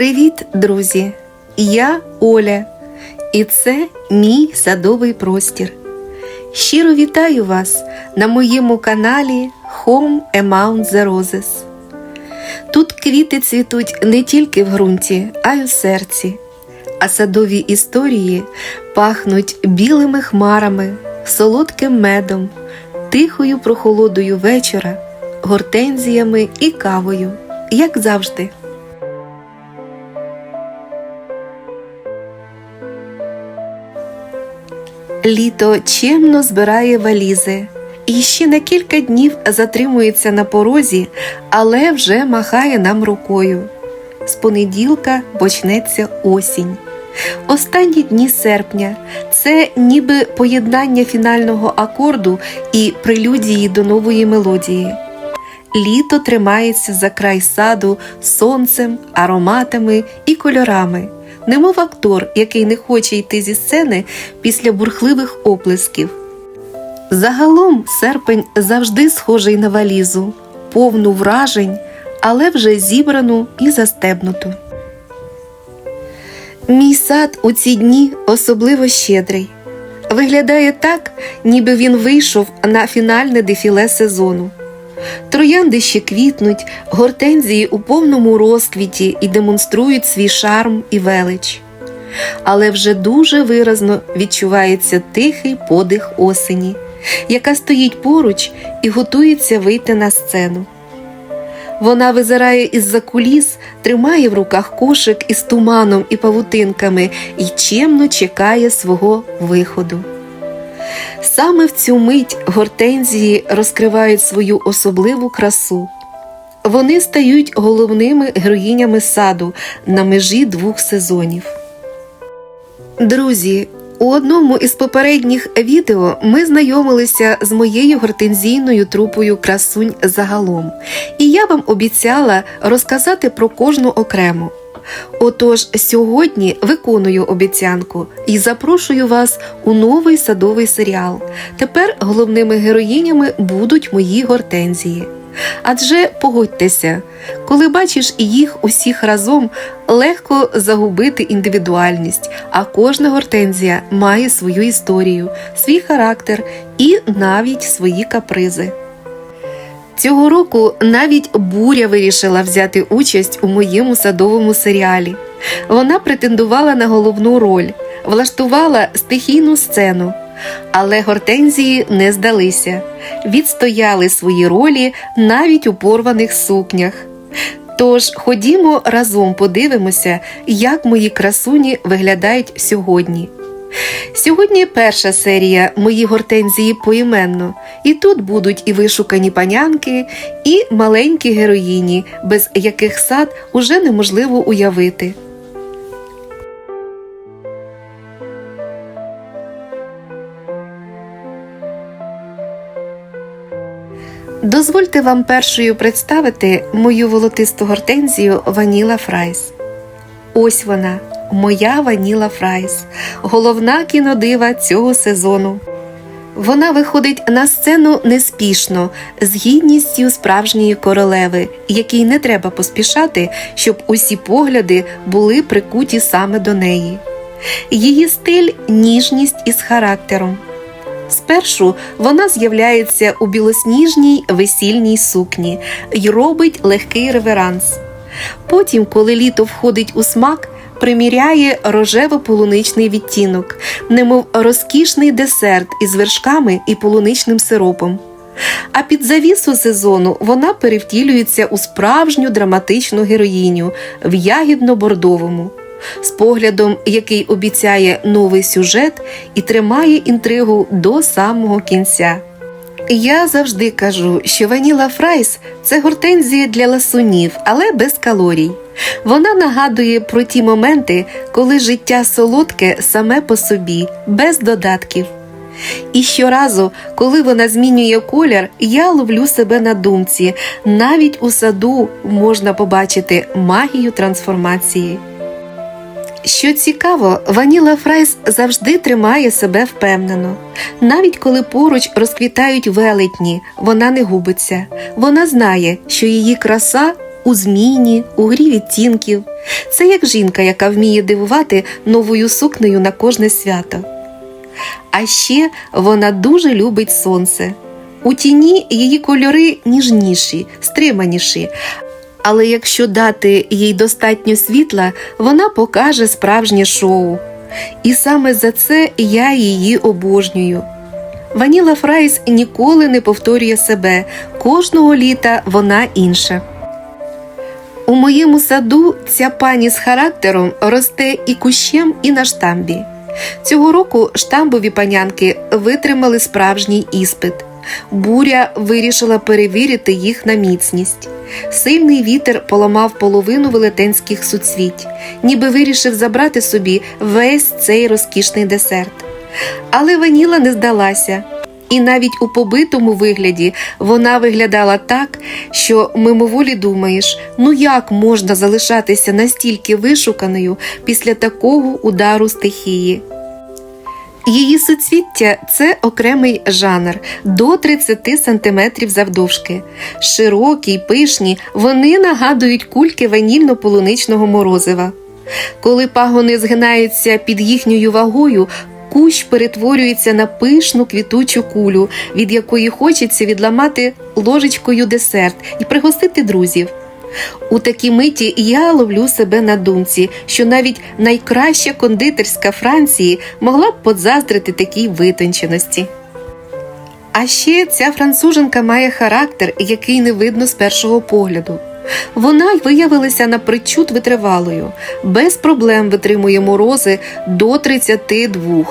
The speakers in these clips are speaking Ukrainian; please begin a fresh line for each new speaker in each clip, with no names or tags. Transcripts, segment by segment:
Привіт, друзі! Я Оля, і це мій садовий простір. Щиро вітаю вас на моєму каналі Home Amount the Roses. Тут квіти цвітуть не тільки в ґрунті, а й у серці, а садові історії пахнуть білими хмарами, солодким медом, тихою прохолодою вечора, гортензіями і кавою, як завжди. Літо чемно збирає валізи і ще на кілька днів затримується на порозі, але вже махає нам рукою. З понеділка почнеться осінь. Останні дні серпня це ніби поєднання фінального акорду і прелюдії до нової мелодії. Літо тримається за край саду сонцем, ароматами і кольорами, немов актор, який не хоче йти зі сцени після бурхливих оплесків. Загалом серпень завжди схожий на валізу, повну вражень, але вже зібрану і застебнуту. Мій сад у ці дні особливо щедрий. Виглядає так, ніби він вийшов на фінальне дефіле сезону. Троянди ще квітнуть, гортензії у повному розквіті і демонструють свій шарм і велич. Але вже дуже виразно відчувається тихий подих осені, яка стоїть поруч і готується вийти на сцену. Вона визирає із-за куліс, тримає в руках кошик із туманом і павутинками і чемно чекає свого виходу. Саме в цю мить гортензії розкривають свою особливу красу. Вони стають головними героїнями саду на межі двох сезонів. Друзі, у одному із попередніх відео ми знайомилися з моєю гортензійною трупою красунь загалом, і я вам обіцяла розказати про кожну окремо. Отож, сьогодні виконую обіцянку і запрошую вас у новий садовий серіал. Тепер головними героїнями будуть мої гортензії. Адже погодьтеся, коли бачиш їх усіх разом, легко загубити індивідуальність, а кожна гортензія має свою історію, свій характер і навіть свої капризи. Цього року навіть буря вирішила взяти участь у моєму садовому серіалі. Вона претендувала на головну роль, влаштувала стихійну сцену. Але гортензії не здалися, відстояли свої ролі навіть у порваних сукнях. Тож ходімо разом подивимося, як мої красуні виглядають сьогодні. Сьогодні перша серія мої гортензії поіменно, і тут будуть і вишукані панянки, і маленькі героїні, без яких сад уже неможливо уявити. Дозвольте вам першою представити мою волотисту гортензію Ваніла Фрайс. Ось вона, моя Ваніла Фрайс, головна кінодива цього сезону. Вона виходить на сцену неспішно, з гідністю справжньої королеви, якій не треба поспішати, щоб усі погляди були прикуті саме до неї. Її стиль ніжність із характером. Спершу вона з'являється у білосніжній весільній сукні й робить легкий реверанс. Потім, коли літо входить у смак, приміряє рожево-полуничний відтінок, немов розкішний десерт із вершками і полуничним сиропом. А під завісу сезону вона перевтілюється у справжню драматичну героїню в ягідно-бордовому з поглядом, який обіцяє новий сюжет і тримає інтригу до самого кінця. Я завжди кажу, що Ваніла Фрайс це гортензія для ласунів, але без калорій. Вона нагадує про ті моменти, коли життя солодке саме по собі, без додатків. І щоразу, коли вона змінює колір, я ловлю себе на думці. Навіть у саду можна побачити магію трансформації. Що цікаво, Ваніла Фрайс завжди тримає себе впевнено. Навіть коли поруч розквітають велетні, вона не губиться. Вона знає, що її краса у зміні, у грі відтінків. Це як жінка, яка вміє дивувати новою сукнею на кожне свято. А ще вона дуже любить сонце. У тіні її кольори ніжніші, стриманіші. Але якщо дати їй достатньо світла, вона покаже справжнє шоу. І саме за це я її обожнюю. Ваніла Фрайс ніколи не повторює себе, кожного літа вона інша. У моєму саду ця пані з характером росте і кущем, і на штамбі. Цього року штамбові панянки витримали справжній іспит. Буря вирішила перевірити їх на міцність. Сильний вітер поламав половину велетенських суцвіть, ніби вирішив забрати собі весь цей розкішний десерт. Але Ваніла не здалася, і навіть у побитому вигляді вона виглядала так, що мимоволі думаєш, ну як можна залишатися настільки вишуканою після такого удару стихії. Її суцвіття це окремий жанр до 30 см завдовжки. Широкі й пишні, вони нагадують кульки ванільно-полуничного морозива. Коли пагони згинаються під їхньою вагою, кущ перетворюється на пишну квітучу кулю, від якої хочеться відламати ложечкою десерт і пригостити друзів. У такій миті я ловлю себе на думці, що навіть найкраща кондитерська Франції могла б позаздрити такій витонченості. А ще ця француженка має характер, який не видно з першого погляду. Вона виявилася напричуд витривалою, без проблем витримує морози до 32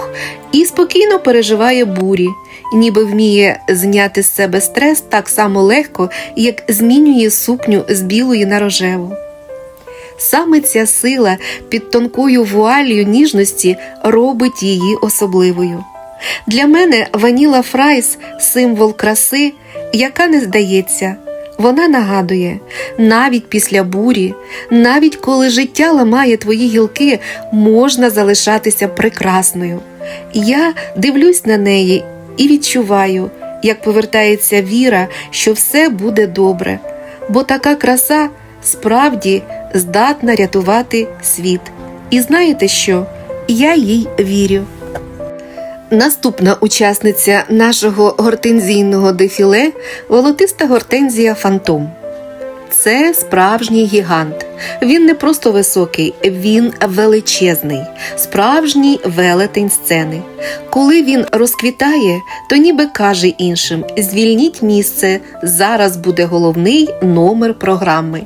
і спокійно переживає бурі, ніби вміє зняти з себе стрес так само легко, як змінює сукню з білої на рожеву. Саме ця сила під тонкою вуалью ніжності робить її особливою. Для мене Ваніла Фрайс символ краси, яка не здається. Вона нагадує, навіть після бурі, навіть коли життя ламає твої гілки, можна залишатися прекрасною. Я дивлюсь на неї і відчуваю, як повертається віра, що все буде добре, бо така краса справді здатна рятувати світ. І знаєте що? Я їй вірю. Наступна учасниця нашого гортензійного дефіле волотиста гортензія Фантом. Це справжній гігант. Він не просто високий, він величезний, справжній велетень сцени. Коли він розквітає, то ніби каже іншим: звільніть місце, зараз буде головний номер програми.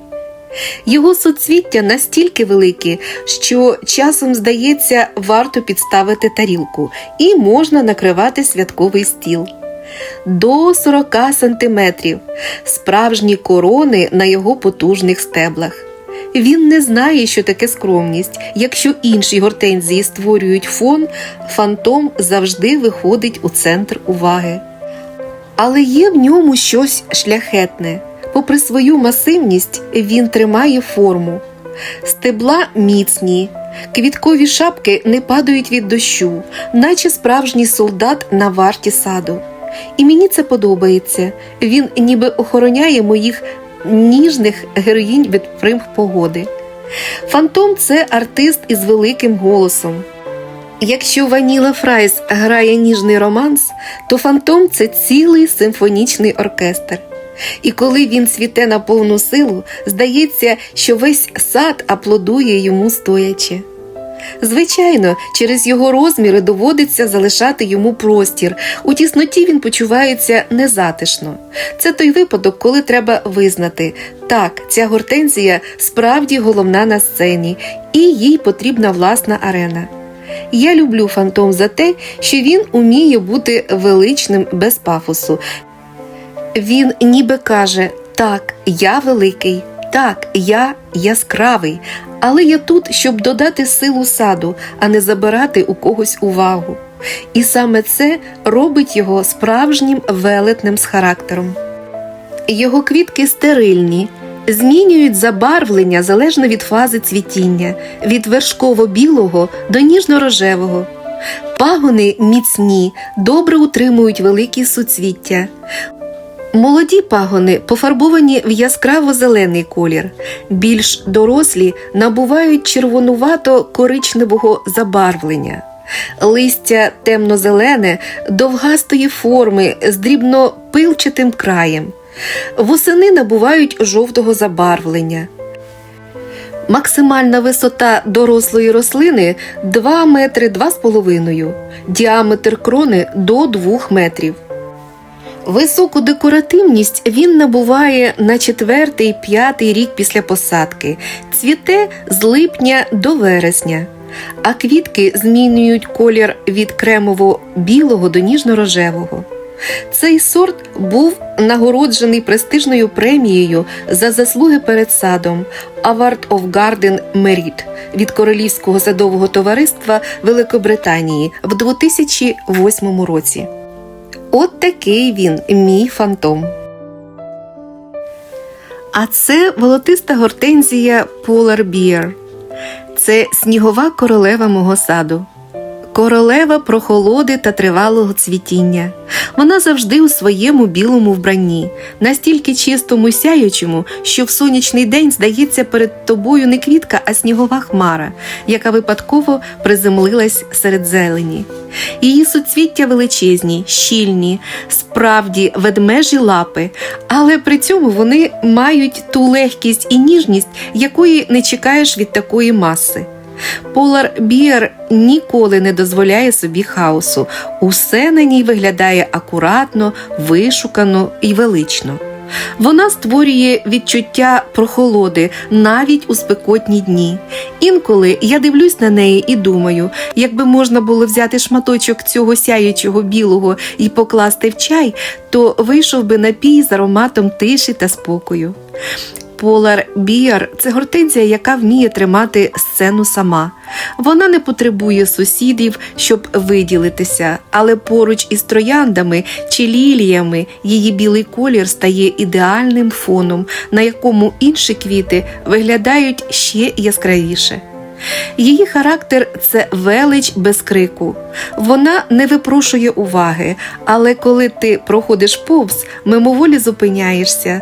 Його соцвіття настільки великі, що часом, здається, варто підставити тарілку і можна накривати святковий стіл. До 40 сантиметрів справжні корони на його потужних стеблах. Він не знає, що таке скромність. Якщо інші гортензії створюють фон, фантом завжди виходить у центр уваги. Але є в ньому щось шляхетне. Попри свою масивність, він тримає форму. Стебла міцні, квіткові шапки не падають від дощу, наче справжній солдат на варті саду. І мені це подобається. Він ніби охороняє моїх ніжних героїнь від примх погоди. Фантом це артист із великим голосом. Якщо Ваніла Фрайс грає ніжний романс, то фантом це цілий симфонічний оркестр. І коли він світе на повну силу, здається, що весь сад аплодує йому стоячи. Звичайно, через його розміри доводиться залишати йому простір. У тісноті він почувається незатишно. Це той випадок, коли треба визнати так, ця гортензія справді головна на сцені, і їй потрібна власна арена. Я люблю фантом за те, що він уміє бути величним без пафосу. Він ніби каже: Так, я великий, так, я яскравий, але я тут, щоб додати силу саду, а не забирати у когось увагу. І саме це робить його справжнім велетнем з характером. Його квітки стерильні, змінюють забарвлення залежно від фази цвітіння, від вершково-білого до ніжно-рожевого. Пагони міцні, добре утримують великі суцвіття. Молоді пагони пофарбовані в яскраво-зелений колір, більш дорослі набувають червонувато-коричневого забарвлення. Листя темно-зелене, довгастої форми з дрібнопилчатим краєм. Восени набувають жовтого забарвлення. Максимальна висота дорослої рослини 2 метри 2,5, діаметр крони до 2 метрів. Високу декоративність він набуває на четвертий-п'ятий рік після посадки, цвіте з липня до вересня, а квітки змінюють колір від кремово-білого до ніжно-рожевого. Цей сорт був нагороджений престижною премією за заслуги перед садом Award of Garden Merit від Королівського садового товариства Великобританії в 2008 році. От такий він, мій фантом. А це волотиста гортензія Polar Bear. Це снігова королева мого саду. Королева прохолоди та тривалого цвітіння. Вона завжди у своєму білому вбранні, настільки чистому сяючому, що в сонячний день здається перед тобою не квітка, а снігова хмара, яка випадково приземлилась серед зелені. Її суцвіття величезні, щільні, справді ведмежі лапи, але при цьому вони мають ту легкість і ніжність, якої не чекаєш від такої маси. Полар Біар ніколи не дозволяє собі хаосу. Усе на ній виглядає акуратно, вишукано і велично. Вона створює відчуття прохолоди навіть у спекотні дні. Інколи я дивлюсь на неї і думаю, якби можна було взяти шматочок цього сяючого білого і покласти в чай, то вийшов би напій з ароматом тиші та спокою. Полар Біар це гортензія, яка вміє тримати сцену сама. Вона не потребує сусідів, щоб виділитися, але поруч із трояндами чи ліліями її білий колір стає ідеальним фоном, на якому інші квіти виглядають ще яскравіше. Її характер це велич без крику. Вона не випрошує уваги, але коли ти проходиш повз, мимоволі зупиняєшся.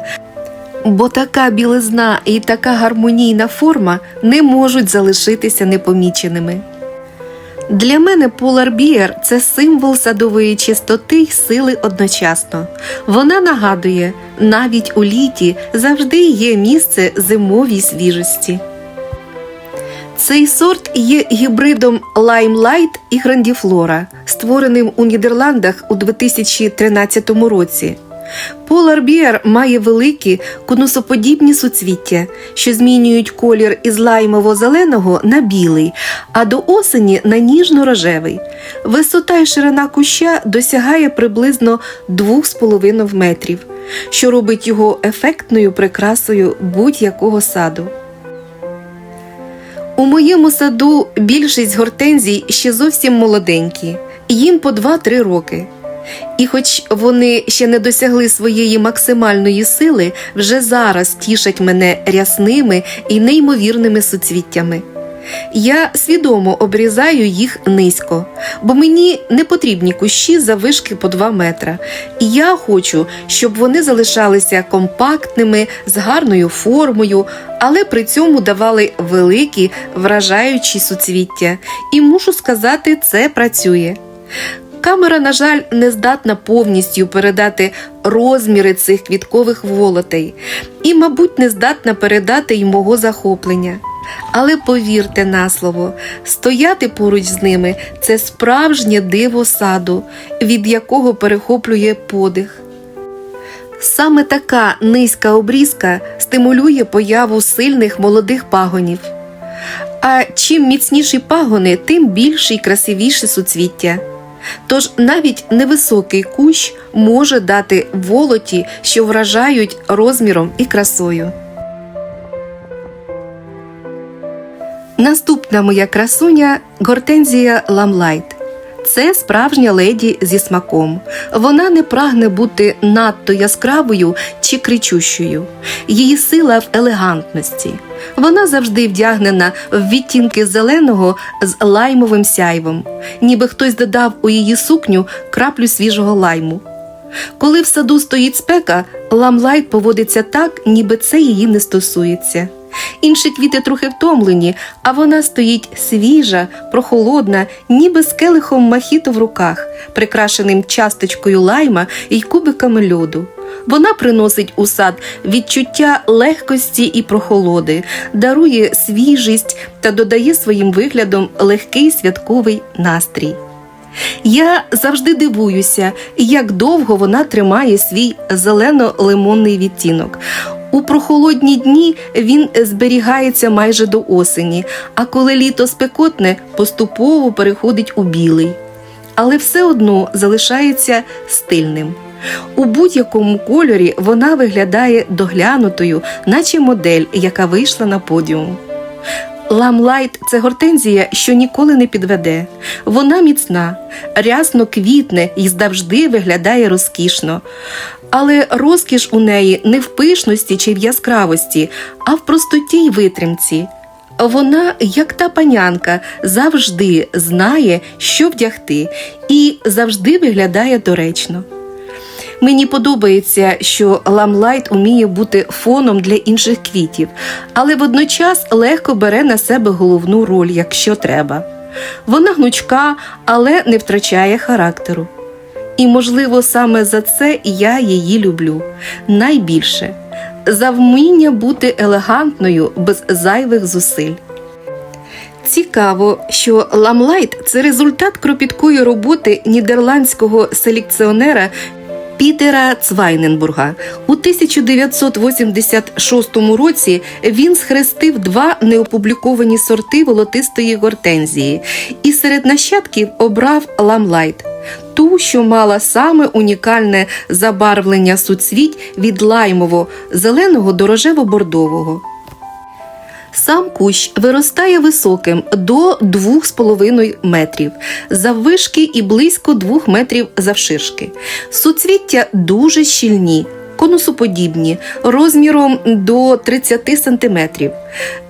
Бо така білизна і така гармонійна форма не можуть залишитися непоміченими. Для мене Polar Bear – це символ садової чистоти й сили одночасно. Вона нагадує, навіть у літі завжди є місце зимовій свіжості. Цей сорт є гібридом Limelight і Grandiflora, створеним у Нідерландах у 2013 році. Bear має великі конусоподібні суцвіття, що змінюють колір із лаймово-зеленого на білий, а до осені на ніжно-рожевий. Висота і ширина куща досягає приблизно 2,5 метрів, що робить його ефектною прикрасою будь-якого саду. У моєму саду більшість гортензій ще зовсім молоденькі, їм по 2-3 роки. І хоч вони ще не досягли своєї максимальної сили, вже зараз тішать мене рясними і неймовірними суцвіттями. Я свідомо обрізаю їх низько, бо мені не потрібні кущі завишки по 2 метра. І я хочу, щоб вони залишалися компактними, з гарною формою, але при цьому давали великі вражаючі суцвіття. І мушу сказати, це працює. Камера, на жаль, не здатна повністю передати розміри цих квіткових волотей і, мабуть, не здатна передати й мого захоплення. Але повірте на слово, стояти поруч з ними це справжнє диво саду, від якого перехоплює подих. Саме така низька обрізка стимулює появу сильних молодих пагонів. А чим міцніші пагони, тим більше і красивіше суцвіття. Тож навіть невисокий кущ може дати волоті, що вражають розміром і красою. Наступна моя красуня гортензія ламлайт. Це справжня леді зі смаком. Вона не прагне бути надто яскравою чи кричущою. Її сила в елегантності. Вона завжди вдягнена в відтінки зеленого з лаймовим сяйвом, ніби хтось додав у її сукню краплю свіжого лайму. Коли в саду стоїть спека, ламлайт поводиться так, ніби це її не стосується. Інші квіти трохи втомлені, а вона стоїть свіжа, прохолодна, ніби з келихом махіто в руках, прикрашеним часточкою лайма і кубиками льоду. Вона приносить у сад відчуття легкості і прохолоди, дарує свіжість та додає своїм виглядом легкий святковий настрій. Я завжди дивуюся, як довго вона тримає свій зелено-лимонний відтінок. У прохолодні дні він зберігається майже до осені, а коли літо спекотне, поступово переходить у білий. Але все одно залишається стильним. У будь-якому кольорі вона виглядає доглянутою, наче модель, яка вийшла на подіум. Ламлайт це гортензія, що ніколи не підведе. Вона міцна, рясно квітне і завжди виглядає розкішно. Але розкіш у неї не в пишності чи в яскравості, а в простоті й витримці. Вона, як та панянка, завжди знає, що вдягти, і завжди виглядає доречно. Мені подобається, що ламлайт уміє бути фоном для інших квітів, але водночас легко бере на себе головну роль, якщо треба. Вона гнучка, але не втрачає характеру. І, можливо, саме за це я її люблю найбільше за вміння бути елегантною без зайвих зусиль. Цікаво, що ламлайт це результат кропіткої роботи нідерландського селекціонера Пітера Цвайненбурга. У 1986 році він схрестив два неопубліковані сорти волотистої гортензії і серед нащадків обрав ламлайт. Ту, що мала саме унікальне забарвлення суцвіть від лаймово зеленого до рожево-бордового. Сам кущ виростає високим до 2,5 метрів заввишки і близько 2 метрів завширшки. Суцвіття дуже щільні, конусоподібні, розміром до 30 сантиметрів.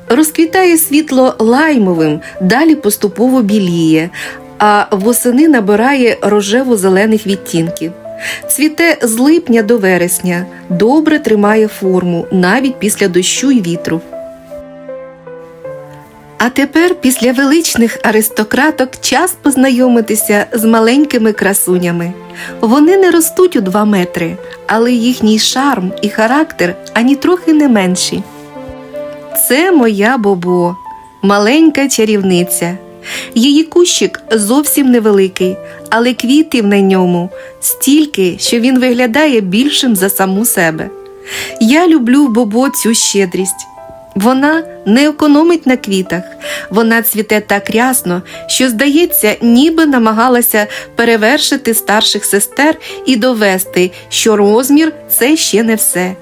Розквітає світло лаймовим, далі поступово біліє, а восени набирає рожево-зелених відтінків. Цвіте з липня до вересня, добре тримає форму навіть після дощу й вітру. А тепер, після величних аристократок, час познайомитися з маленькими красунями. Вони не ростуть у два метри, але їхній шарм і характер ані трохи не менші. Це моя бобо, маленька чарівниця. Її кущик зовсім невеликий, але квітів на ньому стільки, що він виглядає більшим за саму себе. Я люблю бобо цю щедрість. Вона не економить на квітах, вона цвіте так рясно, що, здається, ніби намагалася перевершити старших сестер і довести, що розмір це ще не все.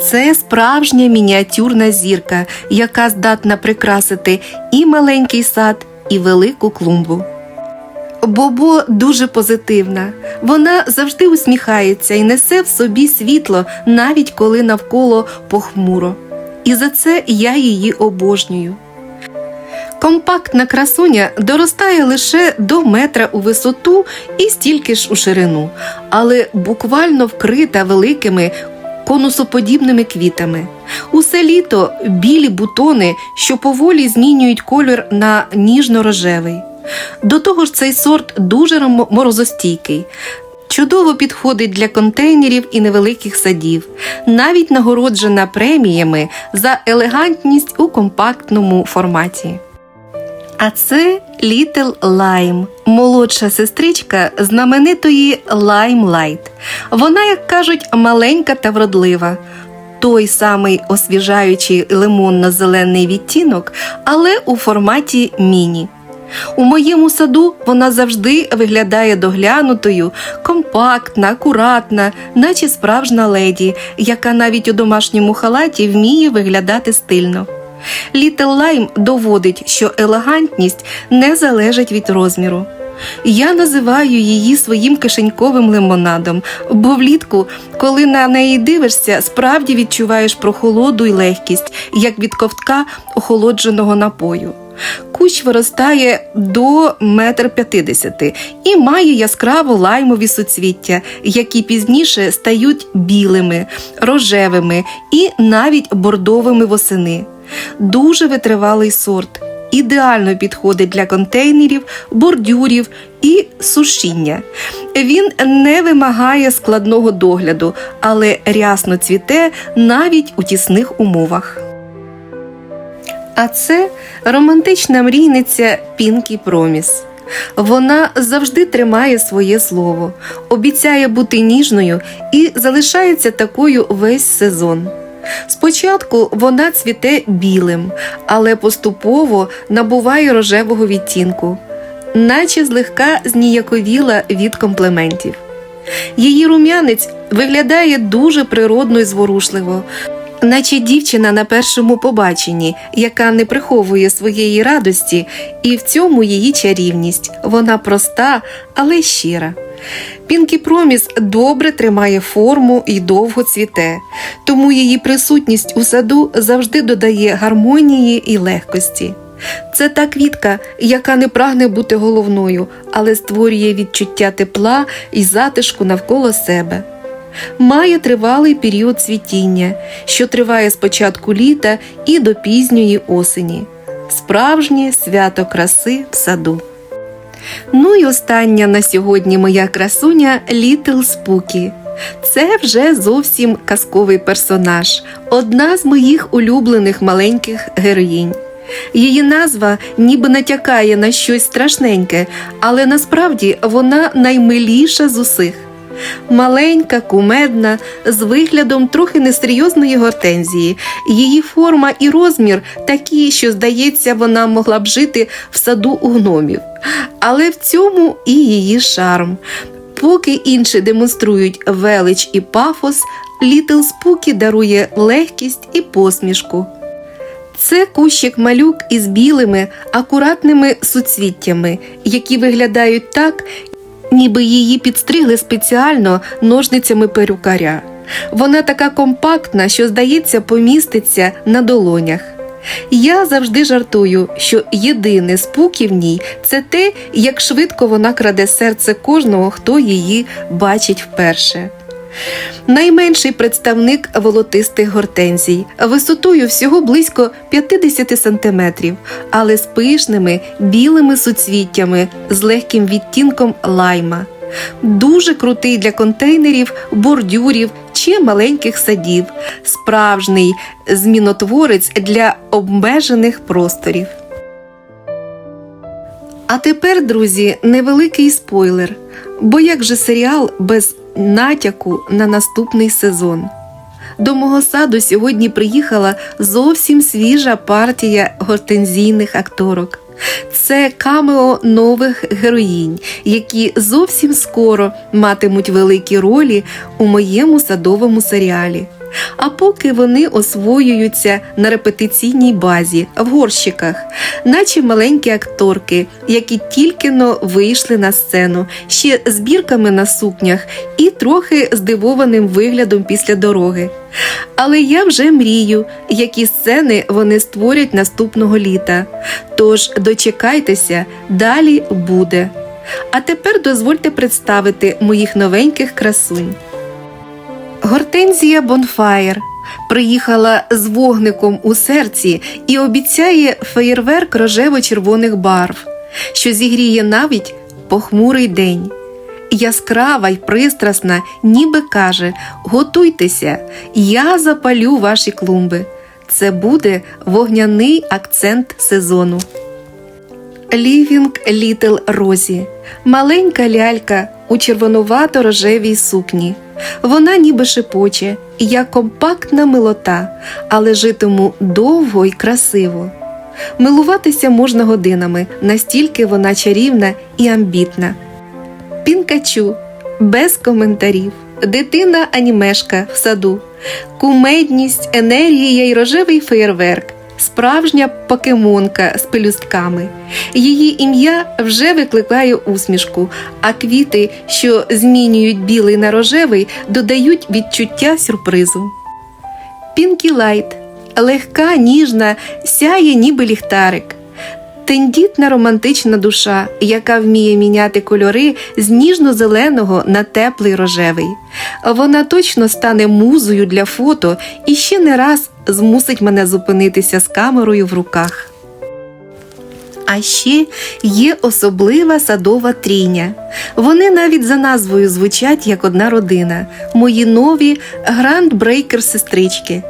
Це справжня мініатюрна зірка, яка здатна прикрасити і маленький сад, і велику клумбу. Бобо дуже позитивна. Вона завжди усміхається і несе в собі світло, навіть коли навколо похмуро. І за це я її обожнюю. Компактна красуня доростає лише до метра у висоту і стільки ж у ширину, але буквально вкрита великими конусоподібними квітами. Усе літо білі бутони, що поволі змінюють колір на ніжно-рожевий. До того ж, цей сорт дуже морозостійкий. Чудово підходить для контейнерів і невеликих садів, навіть нагороджена преміями за елегантність у компактному форматі. А це Little Lime, молодша сестричка знаменитої Limelight. Вона, як кажуть, маленька та вродлива. Той самий освіжаючий лимонно-зелений відтінок, але у форматі міні. У моєму саду вона завжди виглядає доглянутою, компактна, акуратна, наче справжня леді, яка навіть у домашньому халаті вміє виглядати стильно. Літл Лайм доводить, що елегантність не залежить від розміру. Я називаю її своїм кишеньковим лимонадом, бо влітку, коли на неї дивишся, справді відчуваєш прохолоду й легкість, як від ковтка охолодженого напою. Кущ виростає до метр п'ятдесяти і має яскраво лаймові суцвіття, які пізніше стають білими, рожевими і навіть бордовими восени. Дуже витривалий сорт. Ідеально підходить для контейнерів, бордюрів і сушіння. Він не вимагає складного догляду, але рясно цвіте навіть у тісних умовах. А це романтична мрійниця Пінкі Проміс. Вона завжди тримає своє слово, обіцяє бути ніжною і залишається такою весь сезон. Спочатку вона цвіте білим, але поступово набуває рожевого відтінку, наче злегка зніяковіла від комплементів. Її рум'янець виглядає дуже природно і зворушливо, наче дівчина на першому побаченні, яка не приховує своєї радості, і в цьому її чарівність. Вона проста, але щира. Пінкі Проміс добре тримає форму і довго цвіте, тому її присутність у саду завжди додає гармонії і легкості. Це та квітка, яка не прагне бути головною, але створює відчуття тепла і затишку навколо себе. Має тривалий період цвітіння, що триває з початку літа і до пізньої осені. Справжнє свято краси в саду. Ну і остання на сьогодні моя красуня Літл Спукі. Це вже зовсім казковий персонаж, одна з моїх улюблених маленьких героїнь. Її назва ніби натякає на щось страшненьке, але насправді вона наймиліша з усіх. Маленька, кумедна, з виглядом трохи несерйозної гортензії. Її форма і розмір такі, що, здається, вона могла б жити в саду у гномів. Але в цьому і її шарм. Поки інші демонструють велич і пафос, Літл Спукі дарує легкість і посмішку. Це кущик малюк із білими, акуратними суцвіттями, які виглядають так, ніби її підстригли спеціально ножницями перукаря. Вона така компактна, що, здається, поміститься на долонях. Я завжди жартую, що єдине спуки в ній це те, як швидко вона краде серце кожного, хто її бачить вперше. Найменший представник волотистих гортензій, висотою всього близько 50 см, але з пишними білими суцвіттями з легким відтінком лайма. Дуже крутий для контейнерів, бордюрів чи маленьких садів, справжній змінотворець для обмежених просторів. А тепер, друзі, невеликий спойлер. Бо як же серіал без натяку на наступний сезон? До мого саду сьогодні приїхала зовсім свіжа партія гортензійних акторок. Це камео нових героїнь, які зовсім скоро матимуть великі ролі у моєму садовому серіалі. А поки вони освоюються на репетиційній базі в горщиках, наче маленькі акторки, які тільки но вийшли на сцену, ще з бірками на сукнях і трохи здивованим виглядом після дороги. Але я вже мрію, які сцени вони створять наступного літа. Тож дочекайтеся, далі буде. А тепер дозвольте представити моїх новеньких красунь. Гортензія Бонфаєр приїхала з вогником у серці і обіцяє феєрверк рожево-червоних барв, що зігріє навіть похмурий день. Яскрава й пристрасна, ніби каже: Готуйтеся, я запалю ваші клумби. Це буде вогняний акцент сезону. Лівінг Літл Розі маленька лялька у червонувато-рожевій сукні. Вона ніби шепоче, як компактна милота, але житиму довго й красиво. Милуватися можна годинами, настільки вона чарівна і амбітна. Пінкачу без коментарів, дитина анімешка в саду, кумедність, енергія й рожевий феєрверк справжня покемонка з пелюстками. Її ім'я вже викликає усмішку, а квіти, що змінюють білий на рожевий, додають відчуття сюрпризу. Пінкі Лайт легка, ніжна, сяє, ніби ліхтарик. Тендітна романтична душа, яка вміє міняти кольори з ніжно-зеленого на теплий рожевий. Вона точно стане музою для фото і ще не раз змусить мене зупинитися з камерою в руках. А ще є особлива садова трійня. Вони навіть за назвою звучать як одна родина, мої нові грандбрейкер сестрички.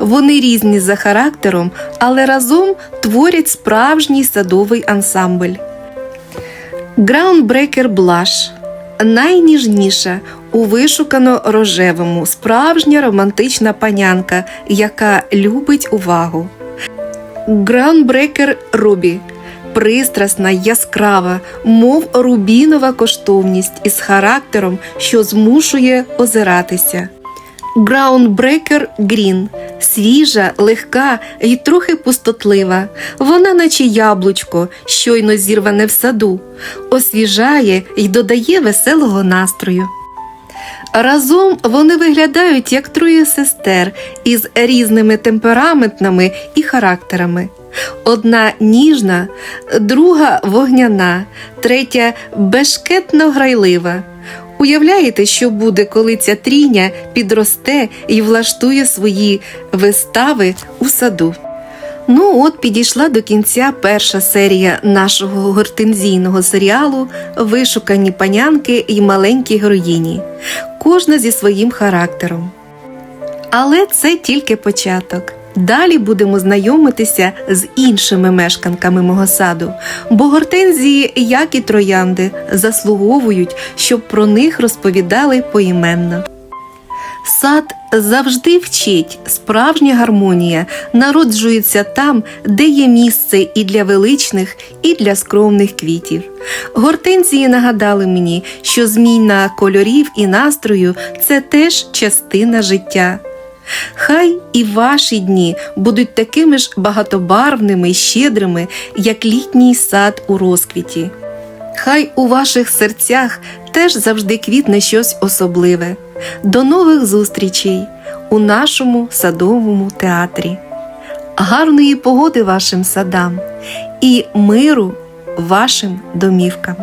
Вони різні за характером, але разом творять справжній садовий ансамбль. Groundbreaker Blush найніжніша у вишукано рожевому, справжня романтична панянка, яка любить увагу. Groundbreaker Ruby пристрасна, яскрава, мов рубінова коштовність із характером, що змушує озиратися. Groundbreaker Green свіжа, легка і трохи пустотлива. Вона, наче яблучко, щойно зірване в саду, освіжає і додає веселого настрою. Разом вони виглядають як троє сестер із різними темпераментами і характерами. Одна ніжна, друга вогняна, третя бешкетно грайлива. Уявляєте, що буде, коли ця трійня підросте і влаштує свої вистави у саду? Ну, от підійшла до кінця перша серія нашого гортензійного серіалу Вишукані панянки і маленькі героїні, кожна зі своїм характером. Але це тільки початок. Далі будемо знайомитися з іншими мешканками мого саду, бо гортензії, як і троянди, заслуговують, щоб про них розповідали поіменно. Сад завжди вчить, справжня гармонія народжується там, де є місце і для величних, і для скромних квітів. Гортензії нагадали мені, що зміна кольорів і настрою це теж частина життя. Хай і ваші дні будуть такими ж багатобарвними й щедрими, як літній сад у розквіті. Хай у ваших серцях теж завжди квітне щось особливе. До нових зустрічей у нашому садовому театрі. Гарної погоди вашим садам і миру вашим домівкам.